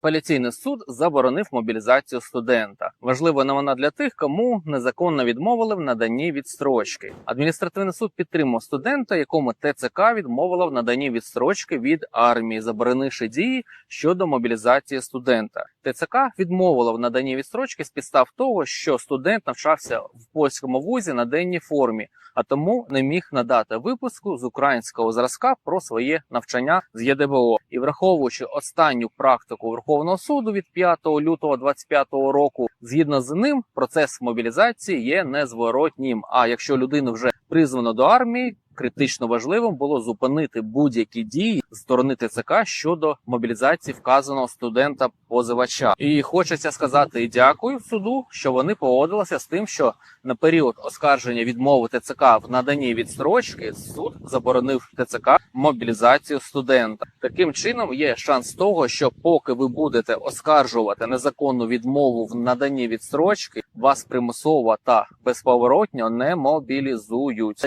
Апеляційний суд заборонив мобілізацію студента. Важлива вона для тих, кому незаконно відмовили в наданні відстрочки. Адміністративний суд підтримав студента, якому ТЦК відмовила в наданні відстрочки від армії, заборонивши дії щодо мобілізації студента. ТЦК відмовила в наданні відстрочки з підстав того, що студент навчався в польському вузі на денній формі, а тому не міг надати випуску з українського зразка про своє навчання з ЄДБО. І враховуючи останню практику Верховного суду від 5 лютого 2025 року, згідно з ним, процес мобілізації є незворотнім. А якщо людину вже призвано до армії, критично важливим було зупинити будь-які дії сторони ТЦК щодо мобілізації вказаного студента позивача. І хочеться сказати дякую суду, що вони погодилися з тим, що на період оскарження відмови ТЦК в наданні відстрочки суд заборонив ТЦК мобілізацію студента. Таким чином є шанс того, що поки ви будете оскаржувати незаконну відмову в наданні відстрочки, вас примусово та безповоротньо не мобілізують.